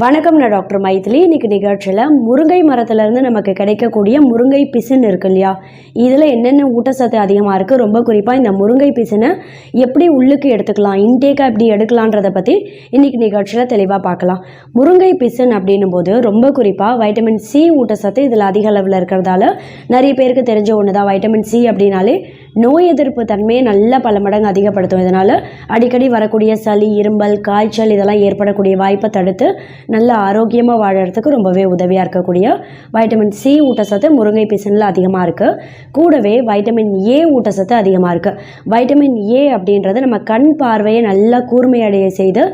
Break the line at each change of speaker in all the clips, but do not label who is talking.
வணக்கம் நான் டாக்டர் மைத்லி. இன்னைக்கு நிகழ்ச்சியில் முருங்கை மரத்துலேருந்து நமக்கு கிடைக்கக்கூடிய முருங்கை பிசின் இருக்கு இல்லையா? இதில் என்னென்ன ஊட்டச்சத்து அதிகமாக இருக்குது ரொம்ப குறிப்பாக இந்த முருங்கை பிசினை எப்படி உள்ளுக்கு எடுத்துக்கலாம் இன்டேக்காக எப்படி எடுக்கலான்றதை பற்றி இன்னைக்கு நிகழ்ச்சியில் தெளிவாக பார்க்கலாம். முருங்கை பிசின் அப்படின்னும் போது ரொம்ப குறிப்பாக வைட்டமின் சி ஊட்டச்சத்து இதில் அதிக அளவில் இருக்கிறதால நிறைய பேருக்கு தெரிஞ்ச ஒன்று தான் வைட்டமின் சி அப்படின்னாலே நோய் எதிர்ப்பு தன்மையை நல்ல பல மடங்கு அதிகப்படுத்தும். இதனால் அடிக்கடி வரக்கூடிய சளி இரும்பல் காய்ச்சல் இதெல்லாம் ஏற்படக்கூடிய வாய்ப்பை தடுத்து நல்ல ஆரோக்கியமாக வாழறதுக்கு ரொம்பவே உதவியாக இருக்கக்கூடிய வைட்டமின் சி ஊட்டச்சத்து முருங்கை பிசினில் அதிகமாக இருக்குது கூடவே வைட்டமின் ஏ ஊட்டச்சத்து அதிகமாக இருக்குது வைட்டமின் ஏ அப்படின்றது நம்ம கண் பார்வையை நல்லா கூர்மையடைய செய்து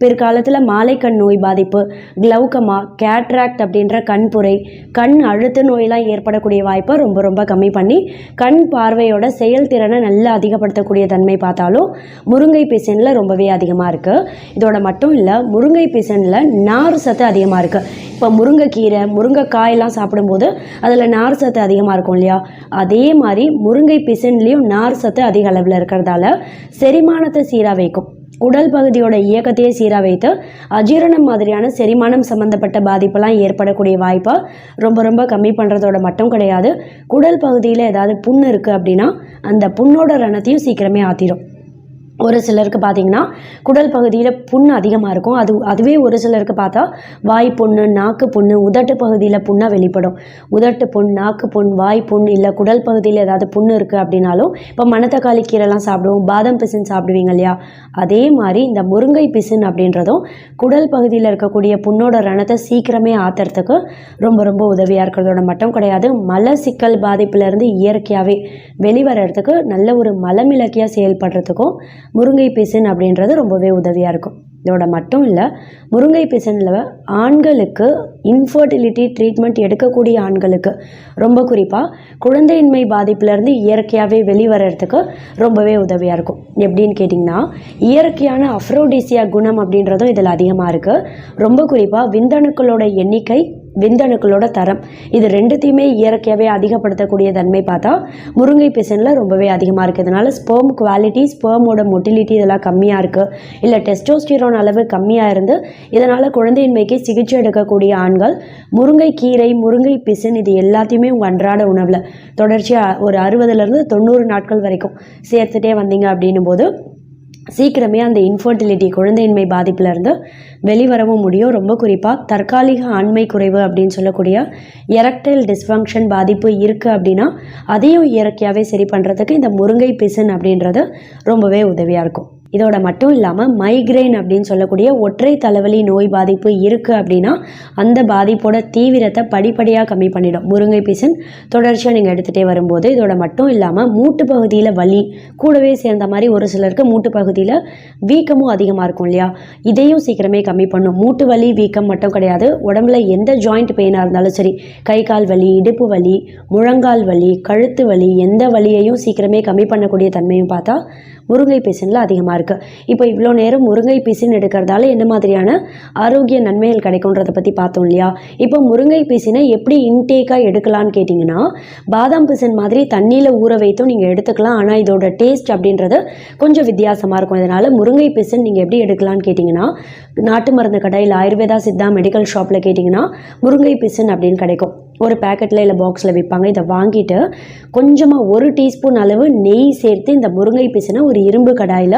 பிற்காலத்தில் மாலைக்கண் நோய் பாதிப்பு க்ளௌகமா கேட்ராக்ட் அப்படின்ற கண்புரை கண் அழுத்த நோயெல்லாம் ஏற்படக்கூடிய வாய்ப்பை ரொம்ப ரொம்ப கம்மி பண்ணி கண் பார்வையோட செயல்திறனை நல்லா அதிகப்படுத்தக்கூடிய தன்மை பார்த்தாலும் முருங்கை பிசனில் ரொம்பவே அதிகமாக இருக்குது இதோட மட்டும் இல்லை முருங்கை பிசனில் நார் சத்து அதிகமாக இருக்குது இப்போ முருங்கைக்கீரை முருங்கைக்காயெல்லாம் சாப்பிடும்போது அதில் நார் சத்து அதிகமாக இருக்கும் இல்லையா? அதே மாதிரி முருங்கை பிசன்லேயும் நார் சத்து அதிக அளவில் இருக்கிறதால செரிமானத்தை சீராக வைக்கும். உடல் பகுதியோட இயக்கத்தையே சீராக வைத்து அஜீரணம் மாதிரியான செரிமானம் சம்மந்தப்பட்ட பாதிப்பெல்லாம் ஏற்படக்கூடிய வாய்ப்பை ரொம்ப ரொம்ப கம்மி பண்ணுறதோட மட்டும் கிடையாது. குடல் பகுதியில் ஏதாவது புண் இருக்குது அப்படின்னா அந்த புண்ணோட ரணத்தையும் சீக்கிரமே ஆற்றிடும் ஒரு சிலருக்கு பார்த்தீங்கன்னா குடல் பகுதியில் புண் அதிகமாக இருக்கும். அது அதுவே ஒரு சிலருக்கு பார்த்தா வாய் புண்ணு நாக்கு புண்ணு உதட்டு பகுதியில் புண்ணாக வெளிப்படும். உதட்டு புண் நாக்கு புண் வாய் புண் இல்லை குடல் பகுதியில் ஏதாவது புண்ணு இருக்குது அப்படின்னாலும் இப்போ மணத்தக்காளி கீரைலாம் சாப்பிடுவோம் பாதம் பிசின் சாப்பிடுவீங்க இல்லையா? அதே மாதிரி இந்த முருங்கை பிசின் அப்படின்றதும் குடல் பகுதியில் இருக்கக்கூடிய புண்ணோட ரணத்தை சீக்கிரமே ஆத்துறதுக்கு ரொம்ப ரொம்ப உதவியாக இருக்கிறதோட மட்டும் கிடையாது. மல சிக்கல் பாதிப்புலேருந்து இயற்கையாகவே வெளிவரத்துக்கு நல்ல ஒரு மலமிளக்கியாக செயல்படுறதுக்கும் முருங்கை பிசின் அப்படின்றது ரொம்பவே உதவியாக இருக்கும். இதோட மட்டும் இல்லை முருங்கை பிசனில் ஆண்களுக்கு இன்ஃபர்டிலிட்டி ட்ரீட்மெண்ட் எடுக்கக்கூடிய ஆண்களுக்கு ரொம்ப குறிப்பாக குழந்தையின்மை பாதிப்புலேருந்து இயற்கையாகவே வெளிவரத்துக்கு ரொம்பவே உதவியாக இருக்கும். எப்படின்னு கேட்டிங்கன்னா இயற்கையான அஃப்ரோடிசியா குணம் அப்படின்றதும் இதில் அதிகமாக இருக்குது ரொம்ப குறிப்பாக விந்தணுக்களோட எண்ணிக்கை விந்தணுக்களோட தரம். இது ரெண்டுத்தையுமே இயற்கையாகவே அதிகப்படுத்தக்கூடிய தன்மை பார்த்தா முருங்கை பிசனில் ரொம்பவே அதிகமாக இருக்குது ஸ்பேம் ஸ்பெர்ம் குவாலிட்டி ஸ்பெர்மோட மொட்டிலிட்டி இதெல்லாம் கம்மியாக இருக்குது இல்லை டெஸ்டோஸ்டிரோன் அளவு கம்மியாக இருந்து இதனால் குழந்தையின்மைக்கு சிகிச்சை எடுக்கக்கூடிய ஆண்கள் முருங்கை கீரை முருங்கை பிசன் இது எல்லாத்தையுமே உங்கள் அன்றாட உணவில். தொடர்ச்சியாக ஒரு அறுபதுலேருந்து தொண்ணூறு நாட்கள் வரைக்கும் சேர்த்துட்டே வந்தீங்க அப்படின்னும் போது சீக்கிரமே அந்த இன்ஃபர்டிலிட்டி குழந்தையின்மை பாதிப்புலேருந்து வெளிவரவும் முடியும். ரொம்ப குறிப்பாக தற்காலிக ஆண்மை குறைவு அப்படின்னு சொல்லக்கூடிய எரக்டைல் டிஸ்ஃபங்க்ஷன் பாதிப்பு இருக்குது அப்படின்னா அதையும் இயற்கையாகவே சரி பண்ணுறதுக்கு இந்த முருங்கை பிசின் அப்படின்றது ரொம்பவே உதவியாக இருக்கும். இதோட மட்டும் இல்லாமல் மைக்ரைன் அப்படின்னு சொல்லக்கூடிய ஒற்றை தலைவலி நோய் பாதிப்பு இருக்குது அப்படின்னா அந்த பாதிப்போட தீவிரத்தை படிப்படியாக கம்மி பண்ணிடும். முருங்கை பீசன் தொடர்ச்சியாக நீங்கள் எடுத்துகிட்டே வரும்போது இதோட மட்டும் இல்லாமல் மூட்டு பகுதியில் வலி கூடவே சேர்ந்த மாதிரி ஒரு சிலருக்கு மூட்டு பகுதியில் வீக்கமும் அதிகமாக இருக்கும் இல்லையா? இதையும் சீக்கிரமே கம்மி பண்ணும். மூட்டு வலி வீக்கம் மட்டும் கிடையாது. உடம்புல எந்த ஜாயிண்ட் பெயினாக இருந்தாலும் சரி கை கால் வலி இடுப்பு வலி முழங்கால் வலி கழுத்து வலி எந்த வலியையும் சீக்கிரமே கம்மி பண்ணக்கூடிய தன்மையும் பார்த்தா முருங்கை பீசனில் அதிகமாக இருக்குது இப்போ இவ்வளோ நேரம் முருங்கை பிசின் எடுக்கிறதால என்ன மாதிரியான ஆரோக்கிய நன்மைகள் கிடைக்கும்ன்றதை பற்றி பார்த்தோம் இல்லையா? இப்போ முருங்கை பிசினை எப்படி இன்டேக்காக எடுக்கலான்னு கேட்டிங்கன்னா பாதாம் பிசின் மாதிரி தண்ணியில் ஊற வைத்தும் நீங்கள் எடுத்துக்கலாம். ஆனால் இதோட டேஸ்ட் அப்படின்றது கொஞ்சம் வித்தியாசமாக இருக்கும். இதனால் முருங்கை பிசின் நீங்கள் எப்படி எடுக்கலான்னு கேட்டிங்கன்னா நாட்டு மருந்து கடையில் ஆயுர்வேதா சித்தா மெடிக்கல் ஷாப்பில் கேட்டிங்கன்னா முருங்கை பிசின் அப்படின்னு கிடைக்கும். ஒரு பேக்கெட்டில் இல்லை பாக்ஸில் விற்பாங்க இதை வாங்கிட்டு கொஞ்சமாக ஒரு டீஸ்பூன் அளவு நெய் சேர்த்து இந்த முருங்கை பிசினை ஒரு இரும்பு கடாயில்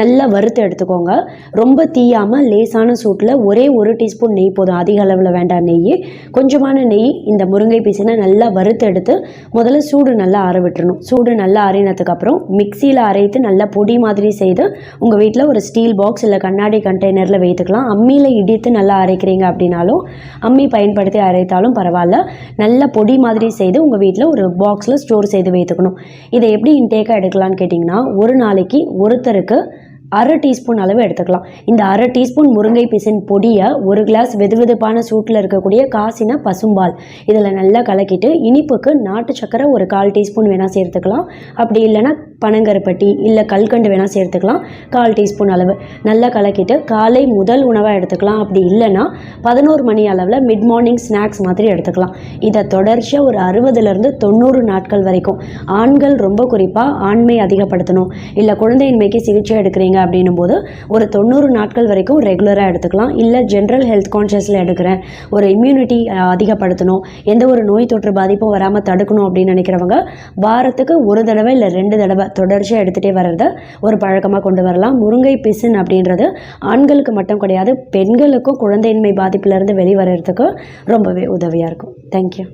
நல்லா வறுத்து எடுத்துக்கோங்க. ரொம்ப தீயாமல் லேசான சூட்டில் ஒரே ஒரு டீஸ்பூன் நெய் போதும். அதிக அளவில் வேண்டாம் நெய் கொஞ்சமான நெய் இந்த முருங்கை பிசினை நல்லா வறுத்து எடுத்து முதல்ல சூடு நல்லா ஆற விட்டுறணும். சூடு நல்லா ஆறினதுக்கப்புறம் மிக்சியில் அரைத்து நல்லா பொடி மாதிரி செய்து உங்கள் வீட்டில் ஒரு ஸ்டீல் பாக்ஸ் இல்லை கண்ணாடி கண்டெய்னரில் வைத்துக்கலாம். அம்மியில் இடித்து நல்லா அரைக்கிறீங்க அப்படின்னாலும் அம்மி பயன்படுத்தி அரைத்தாலும் பரவாயில்ல. நல்ல பொடி மாதிரி செய்து உங்கள் வீட்டில் ஒரு பாக்ஸில் ஸ்டோர் செய்து வைத்துக்கணும். இதை எப்படி இன்டேக்காக எடுக்கலான்னு கேட்டிங்கன்னா ஒரு நாளைக்கு ஒருத்தருக்கு அரை டீஸ்பூன் அளவு எடுத்துக்கலாம். இந்த அரை டீஸ்பூன் முருங்கை பிசின் பொடியை ஒரு கிளாஸ் வெதுவெதுப்பான சூட்டில் இருக்கக்கூடிய காசின பசும்பால். இதில் நல்லா கலக்கிட்டு இனிப்புக்கு நாட்டு சக்கரை ஒரு கால் டீஸ்பூன் வேணால் சேர்த்துக்கலாம். அப்படி இல்லைன்னா பனங்கருப்பட்டி இல்லை கல்கண்டு வேணால் சேர்த்துக்கலாம். கால் டீஸ்பூன் அளவு. நல்லா கலக்கிட்டு காலை முதல் உணவாக எடுத்துக்கலாம். அப்படி இல்லைன்னா பதினோரு மணி அளவில் மிட் மார்னிங் ஸ்நாக்ஸ் மாதிரி எடுத்துக்கலாம். இதை தொடர்ச்சியாக ஒரு அறுபதுலேருந்து தொண்ணூறு நாட்கள் வரைக்கும். ஆண்கள் ரொம்ப குறிப்பாக ஆண்மை அதிகப்படுத்தணும். இல்லை குழந்தையின்மைக்கு சிகிச்சை எடுக்கிறீங்க அப்படின்னும் போது ஒரு தொண்ணூறு நாட்கள் வரைக்கும் ரெகுலராக எடுத்துக்கலாம். இல்லை ஜென்ரல் ஹெல்த் கான்ஷியஸில் எடுக்கிறேன். ஒரு இம்யூனிட்டி அதிகப்படுத்தணும். எந்த ஒரு நோய் தொற்று பாதிப்பும் வராமல் தடுக்கணும் அப்படின்னு நினைக்கிறவங்க வாரத்துக்கு ஒரு தடவை இல்லை ரெண்டு தடவை தொடர்ச்சியாக எடுத்துகிட்டே வர்றத ஒரு பழக்கமாக கொண்டு வரலாம். முருங்கை பிசின் அப்படின்றது ஆண்களுக்கு மட்டும் கிடையாது பெண்களுக்கும் குழந்தையின்மை பாதிப்பிலிருந்து வெளிவரத்துக்கு ரொம்பவே உதவியாக இருக்கும். தேங்க்யூ